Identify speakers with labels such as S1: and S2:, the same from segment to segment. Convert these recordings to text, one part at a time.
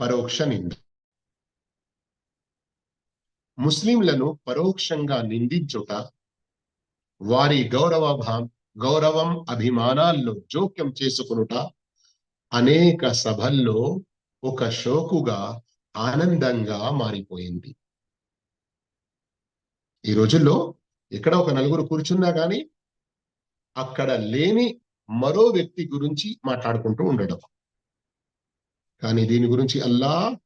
S1: పరోక్ష నింద ముస్లింలను పరోక్షంగా నిందించుట వారి గౌరవ గౌరవం అభిమానాల్లో జోక్యం చేసుకునుట అనేక సభల్లో ఒక షోకుగా ఆనందంగా మారిపోయింది. ఈ రోజుల్లో ఎక్కడ ఒక నలుగురు కూర్చున్నా కానీ అక్కడ లేని మరో వ్యక్తి గురించి మాట్లాడుకుంటూ ఉండడం. కానీ దీని గురించి అల్లా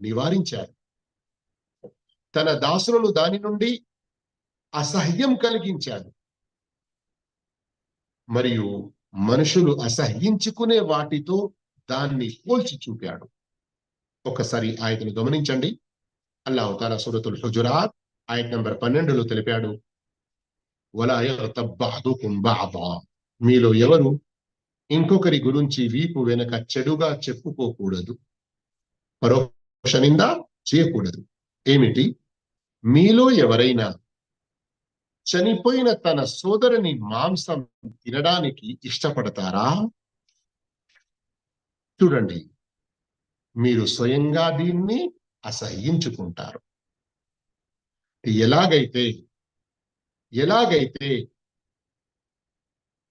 S1: నివారించారు. తన దాసులను దాని నుండి అసహ్యం కలిగించాడు. మరియు మనుషులు అసహ్యించుకునే వాటితో దాన్ని పోల్చి చూపాడు. ఒకసారి ఆయతను గమనించండి. అల్లాహు తాలా సూరతుల్ హుజురాత్ ఆయత నంబర్ పన్నెండులో తెలిపాడు. మీలో ఎవరు ఇంకొకరి గురించి వీపు వెనక చెడుగా చెప్పుకోకూడదు. పరోక్ష నింద చేయకూడదు. ఏమిటి? మీలో ఎవరైనా చనిపోయిన తన సోదరుని మాంసం తినడానికి ఇష్టపడతారా? చూడండి మీరు స్వయంగా దీన్ని అసహ్యించుకుంటారు. ఎలాగైతే ఎలాగైతే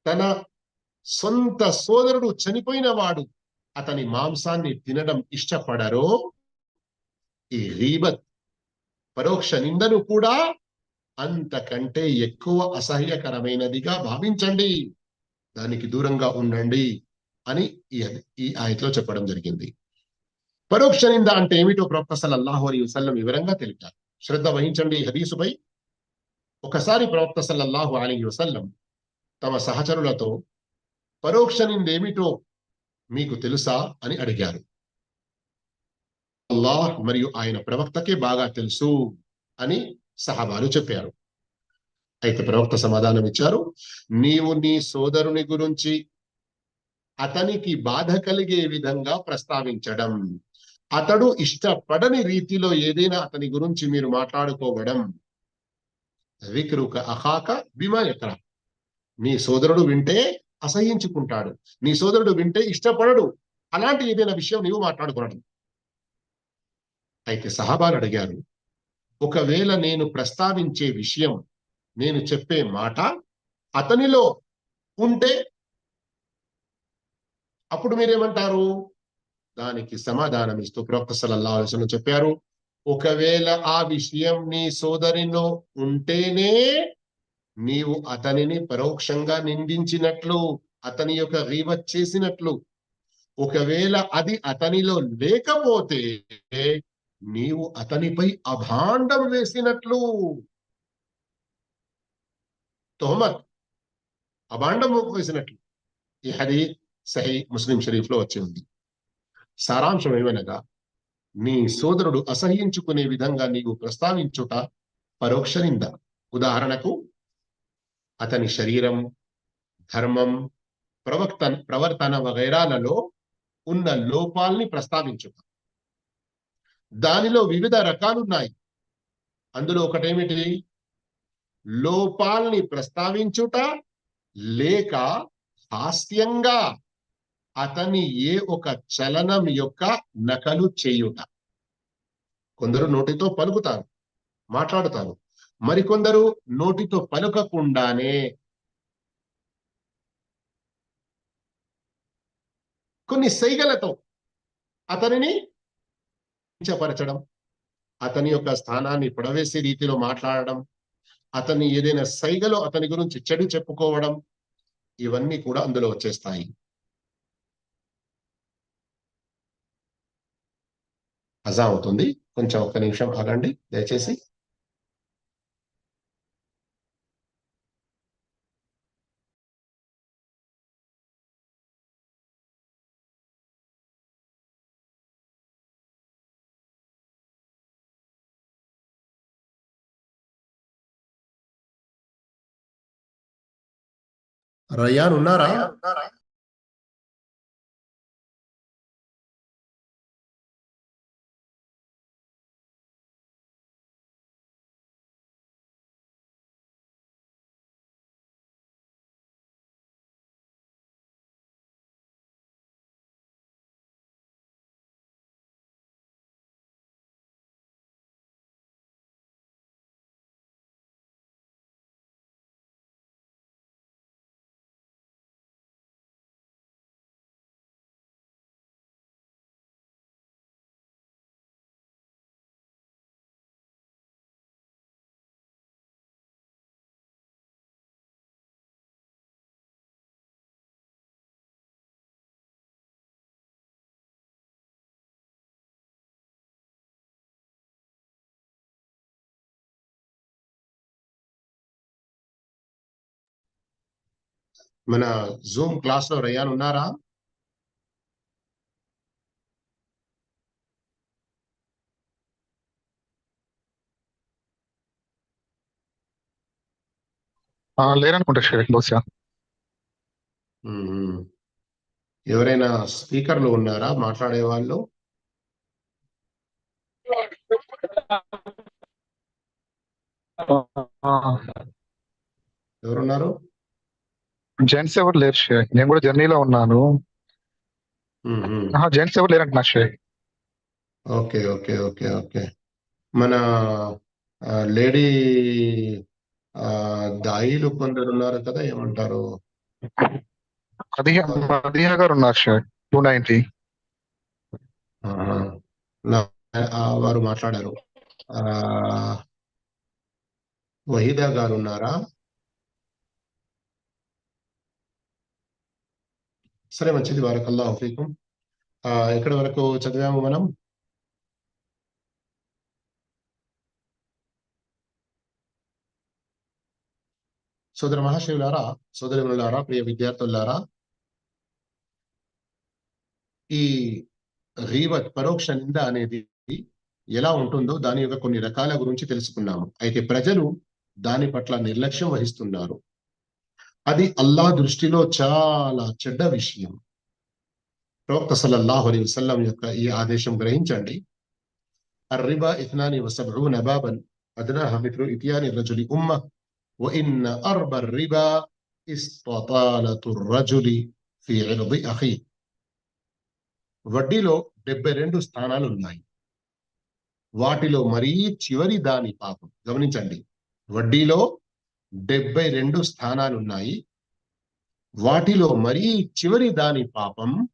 S1: తన సొంత సోదరుడు చనిపోయిన వాడు అతని మాంసాన్ని తినడం ఇష్టపడరో ఈ రీబత్ పరోక్ష నిందను కూడా అంతకంటే ఎక్కువ అసహ్యకరమైనదిగా భావించండి. దానికి దూరంగా ఉండండి అని ఈ ఆయతలో చెప్పడం జరిగింది. పరోక్ష నింద అంటే ఏమిటో ప్రవక్త సల్లల్లాహు అలీ వసల్లం వివరంగా తెలిపారు. శ్రద్ధ వహించండి హదీసుపై. ఒకసారి ప్రవక్త సల్లల్లాహు అలీ వసల్లం తమ సహచరులతో పరోక్ష నిందేమిటో మీకు తెలుసా అని అడిగారు. అల్లాహ్ మరియు ఆయన ప్రవక్తకే బాగా తెలుసు అని సహాబాలు చెప్పారు. అయితే ప్రవక్త సమాధానం ఇచ్చారు నీవు నీ సోదరుని గురించి అతనికి బాధ కలిగే విధంగా ప్రస్తావించడం అతడు ఇష్టపడని రీతిలో ఏదైనా అతని గురించి మీరు మాట్లాడుకోవడం విక్రుక అహాక బిమా ఎకరా నీ సోదరుడు వింటే అసహించుకుంటాడు నీ సోదరుడు వింటే ఇష్టపడడు. అలాంటి ఏదైనా విషయం నీవు మాట్లాడుకోవడం. అయితే సహాబాలు అడిగారు ఒకవేళ నేను ప్రస్తావించే విషయం నేను చెప్పే మాట అతనిలో ఉంటే అప్పుడు మీరేమంటారు? దానికి సమాధానం ఇస్తూ ప్రవక్త సలల్లా చెప్పారు ఒకవేళ ఆ విషయం నీ సోదరిలో ఉంటేనే నీవు అతనిని పరోక్షంగా నిందించినట్లు అతని యొక్క రీవత్ చేసినట్లు. ఒకవేళ అది అతనిలో లేకపోతే నీవు అతనిపై అభాండం వేసినట్లు. తోమత్ అభాండం వేసినట్లు. ఈ హదీ సహీ ముస్లిం షరీఫ్లో వచ్చి ఉంది. సారాంశం ఏమనగా నీ సోదరుడు అసహించుకునే విధంగా నీవు ప్రస్తావించుట పరోక్ష నింద. ఉదాహరణకు అతని శరీరం ధర్మం ప్రవక్త ప్రవర్తన వగైరాలలో ఉన్న లోపాల్ని ప్రస్తావించుట. దానిలో వివిధ రకాలున్నాయి. అందులో ఒకటేమిటి? లోపాల్ని ప్రస్తావించుట లేక హాస్యంగా అతని ఏ ఒక చలనం యొక్క నకలు చేయుట. కొందరు నోటితో పలుకుతారు మాట్లాడుతారు. మరికొందరు నోటితో పలుకకుండానే కొన్ని సైగలతో అతనిని కించపరచడం అతని యొక్క స్థానాన్ని పొడవేసే రీతిలో మాట్లాడడం అతన్ని ఏదైనా సైగలో అతని గురించి చెడు చెప్పుకోవడం ఇవన్నీ కూడా అందులో వచ్చేస్తాయి. అజా అవుతుంది. కొంచెం ఒక్క నిమిషం ఆగండి. దయచేసి రయ్యాన్ ఉన్నారా మన జూమ్ క్లాస్లో రయ్యాన్ ఉన్నారా?
S2: ఆ, లేరనుకుంటా షేక్ బహుశా.
S1: మ్మ్. ఎవరైనా స్పీకర్లు ఉన్నారా? మాట్లాడే వాళ్ళు? ఎవరున్నారు?
S2: జెంట్స్ ఎవరు లేరు షేక్ నేను కూడా జర్నీలో ఉన్నాను. జెంట్స్ ఎవరు లేరంటున్నా షేక్
S1: ఓకే ఓకే ఓకే ఓకే. మన లేడీ దాయిలు కొందరు ఉన్నారు కదా ఏమంటారు?
S2: మదిహా గారు ఉన్నారు షేక్ టూ నైన్టీ.
S1: వారు మాట్లాడారు. వహీదా గారు ఉన్నారా? సరే మంచిది. వారకల్లా ఫీకుం ఎక్కడి వరకు చదివాము మనం? సోదర మహాశివులారా సోదరులారా ప్రియ విద్యార్థులారా ఈ రీవత్ పరోక్ష నింద అనేది ఎలా ఉంటుందో దాని యొక్క కొన్ని రకాల గురించి తెలుసుకున్నాము. అయితే ప్రజలు దాని పట్ల నిర్లక్ష్యం వహిస్తున్నారు. అది అల్లా దృష్టిలో చాలా చెడ్డ విషయం ప్రవక్త సల్లల్లాహు అలైహి వసల్లం యొక్క ఈ ఆదేశం గ్రహించండి الربا اثنان وسبعون بابا أدناها مثل إتيان الرجل أمة وإن أربى الربا استطالة الرجل في عرض أخيه వడ్డీలో డెబ్బై రెండు స్థానాలు ఉన్నాయి వాటిలో మరీ చివరి దాని పాపం గమనించండి వడ్డీలో డెబ్బై రెండు స్థానాలు ఉన్నాయి వాటిలో మరీ చివరి దాని పాపం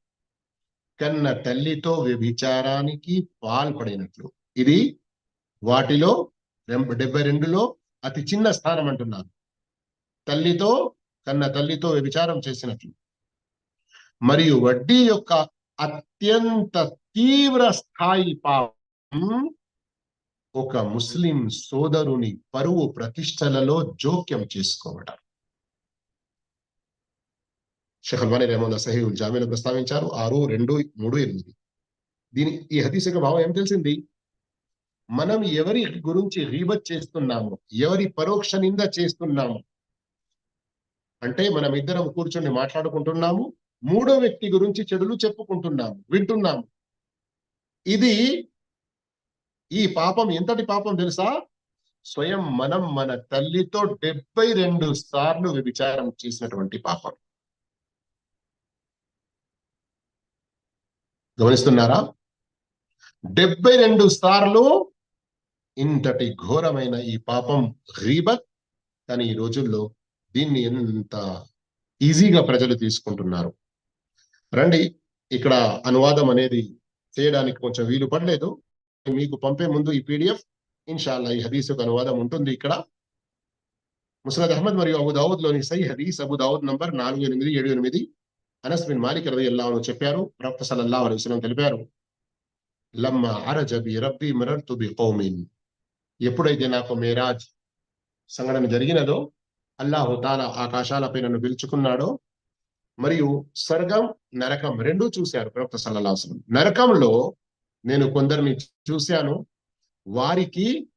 S1: కన్న తల్లితో వ్యభిచారానికి పాల్పడినట్లు. ఇది వాటిలో డెబ్బై రెండులో అతి చిన్న స్థానం అంటున్నారు. తల్లితో కన్న తల్లితో వ్యభిచారం చేసినట్లు. మరియు వడ్డీ యొక్క అత్యంత తీవ్ర స్థాయి పాపం ఒక ముస్లిం సోదరుని పరువు ప్రతిష్టలలో జోక్యం చేసుకోవడం షేఖ్ అల్బానీ రెహమాన్ సహీహుల్ జామీలో ప్రస్తావించారు ఆరు రెండు మూడు ఎనిమిది. దీని ఈ హదీస్ యొక్క భావం ఏం తెలిసింది? మనం ఎవరి గురించి రీబత్ చేస్తున్నాము ఎవరి పరోక్ష నింద చేస్తున్నాము అంటే మనం ఇద్దరం కూర్చొని మాట్లాడుకుంటున్నాము మూడో వ్యక్తి గురించి చెడులు చెప్పుకుంటున్నాము వింటున్నాము. ఇది ఈ పాపం ఎంతటి పాపం తెలుసా? స్వయం మనం మన తల్లితో డెబ్బై రెండు సార్లు వ్యభిచారం చేసినటువంటి పాపం. గమనిస్తున్నారా? డెబ్బై రెండు సార్లు ఇంతటి ఘోరమైన ఈ పాపం రీబత్. కానీ ఈ రోజుల్లో దీన్ని ఎంత ఈజీగా ప్రజలు తీసుకుంటున్నారు. రండి ఇక్కడ అనువాదం అనేది చేయడానికి కొంచెం వీలు పడలేదు. మీకు పంపే ముందు ఈ పీడిఎఫ్. ఇన్షాల్లా ఈ హదీస్ యొక్క అనువాదం ఉంటుంది ఇక్కడ. ముసరద్ అహ్మద్ మరియు అబు దావుద్లోని సై హదీస్ అబు దావుద్ నంబర్ నాలుగు ఎనిమిది ఏడు ఎనిమిది. అనస్ బిన్ మాలిక్ రదియల్లాహు అన్హు చెప్పారు ప్రవక్త సల్లల్లాహు అలైహి వసలం తెలిపారు. లమ్మ అరజబి రబ్బి మరర్తు బి కౌమిన్ ఎప్పుడైతే నాకు మేరాజ్ సంఘటన జరిగినదో అల్లాహు తాలా ఆకాశాలపై నన్ను పిలుచుకున్నాడో మరియు స్వర్గం నరకం రెండూ చూశారు ప్రవక్త సల్లల్లాహు నరకంలో నేను కొందరిని చూశాను. వారికి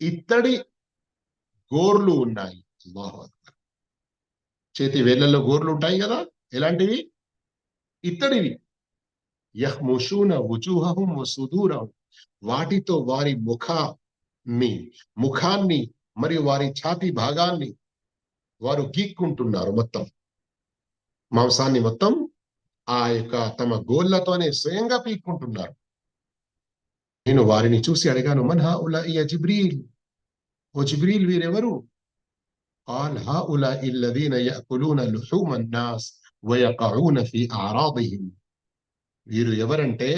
S1: ఇత్తడి గోర్లు ఉన్నాయి. చేతి వేళ్ళలో గోర్లు ఉంటాయి కదా? ఎలాంటివి? ఇత్తడివి. యహ్ముషూన ఉజూహం సుదూరం వాటితో వారి ముఖాన్ని ముఖాన్ని మరియు వారి ఛాతి భాగాన్ని వారు గీక్కుంటున్నారు మొత్తం. మాంసాన్ని మొత్తం ఆ యొక్క తమ గోళ్ళతోనే స్వయంగా పీక్కుంటున్నారు. నేను వారిని చూసి అడిగాను మన్ హా జిబ్రీల్ ఓ జిబ్రీల్ వీరెవరు قال هؤلاء الذين يأكلون لحوم الناس ويقعون في أعراضهم వీరు ఎవరంటే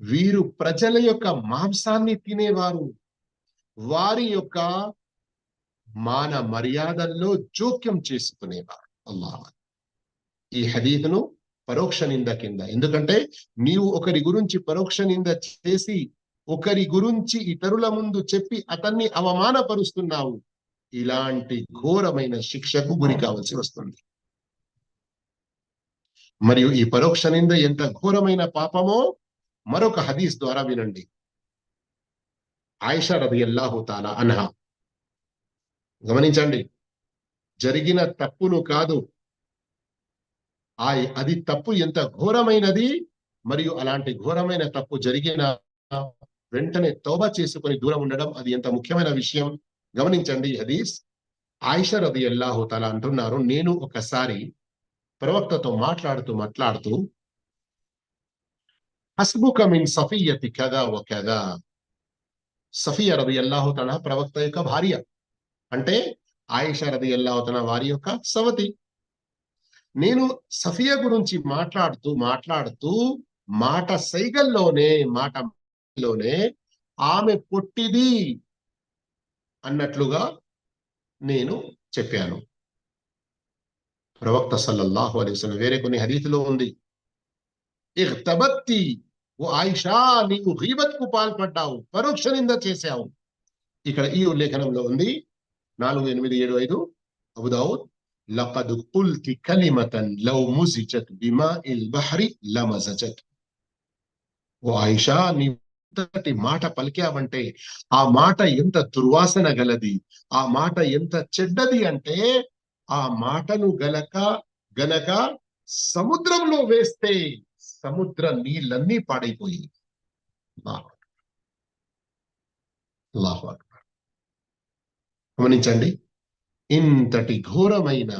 S1: వీరు ప్రజల యొక్క మాంసాన్ని తినేవారు వారి యొక్క మాన మర్యాదల్లో జోక్యం చేసుకునేవారు అల్లాహ్ ఈ హదీతును పరోక్ష నింద కింద. ఎందుకంటే నీవు ఒకరి గురించి పరోక్ష నింద చేసి ఒకరి గురించి ఇతరుల ముందు చెప్పి అతన్ని అవమానపరుస్తున్నావు. ఇలాంటి ఘోరమైన శిక్షకు గురి కావాల్సి వస్తుంది. మరియు ఈ పరోక్ష నింద ఎంత ఘోరమైన పాపమో మరొక హదీస్ ద్వారా వినండి. ఆయిషా రది అల్లాహు తాలా అన్హా. గమనించండి. జరిగిన తప్పును కాదు. ఆ అది తప్పు ఎంత ఘోరమైనది మరియు అలాంటి ఘోరమైన తప్పు జరిగిన వెంటనే తోబ చేసుకొని దూరం ఉండడం అది ఎంత ముఖ్యమైన విషయం? గమనించండి హదీస్ ఆయిషా రది అల్లాహు అంటున్నారు. నేను ఒకసారి ప్రవక్తతో మాట్లాడుతూ మాట్లాడుతూ హస్బుక మిన్ సఫియతి కదా ఓ కదా. సఫియా రది అల్లాహు తన ప్రవక్త యొక్క భార్య అంటే ఆయిషా రది అల్లాహు తన వారి యొక్క సవతి. నేను సఫియా గురించి మాట్లాడుతూ మాట్లాడుతూ మాట సైగల్లోనే మాటలోనే ఆమె పొట్టిది అన్నట్లుగా నేను చెప్పాను. ప్రవక్త సల్లల్లాహు అలైహి వసల్లం వేరే కొన్ని హరీతిలో ఉంది. ఇఖ్తబత్తి ఓ ఆయిషా నీవు గీబత్కు పాల్పడ్డావు పరోక్ష నింద చేశావు. ఇక్కడ ఈ ఉల్లేఖనంలో ఉంది. నాలుగు ఎనిమిది ఏడు ఐదు అబుదావుద్ لقد قلت كلمة لو مزجت بماء البحر لمزجت ఓ నీటి మాట పలికావంటే ఆ మాట ఎంత దుర్వాసన గలది? ఆ మాట ఎంత చెడ్డది అంటే ఆ మాటను గలక గనక సముద్రంలో వేస్తే సముద్ర నీళ్ళన్నీ పాడైపోయి. గమనించండి. ఇంతటి ఘోరమైన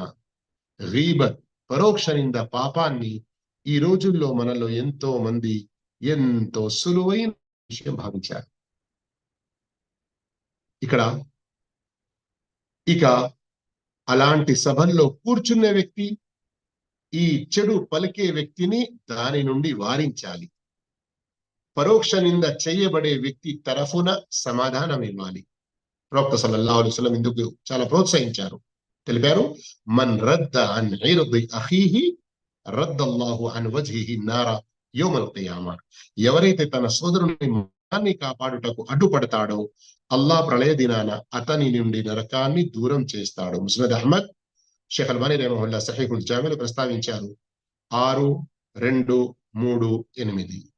S1: రీబత్ పరోక్ష నింద పాపాన్ని ఈ రోజుల్లో మనలో ఎంతో మంది ఎంతో సులువైన విషయం భావించారు. ఇక్కడ ఇక అలాంటి సభల్లో కూర్చున్న వ్యక్తి ఈ చెడు పలికే వ్యక్తిని దాని నుండి వారించాలి. పరోక్ష నింద చేయబడే వ్యక్తి తరఫున సమాధానం ఇవ్వాలి ప్రవక్త సల్లల్లా అలైహి ఇందుకు చాలా ప్రోత్సహించారు. తెలిపారు మన్ రద్ద అన్ అహీహి రద్దల్లాహు అన్ వజ్హిహి నారా యోమల్ కియామా. ఎవరైతే తన సోదరుని మానాన్ని కాపాడుటకు అడ్డుపడతాడో అల్లా ప్రళయ దినాన అతని నుండి నరకాన్ని దూరం చేస్తాడు. ముస్నద్ అహ్మద్ షేఖ్ అల్బానీ రేమహుల్లా సహీహుల్ జామీలు ప్రస్తావించారు. ఆరు రెండు మూడు ఎనిమిది.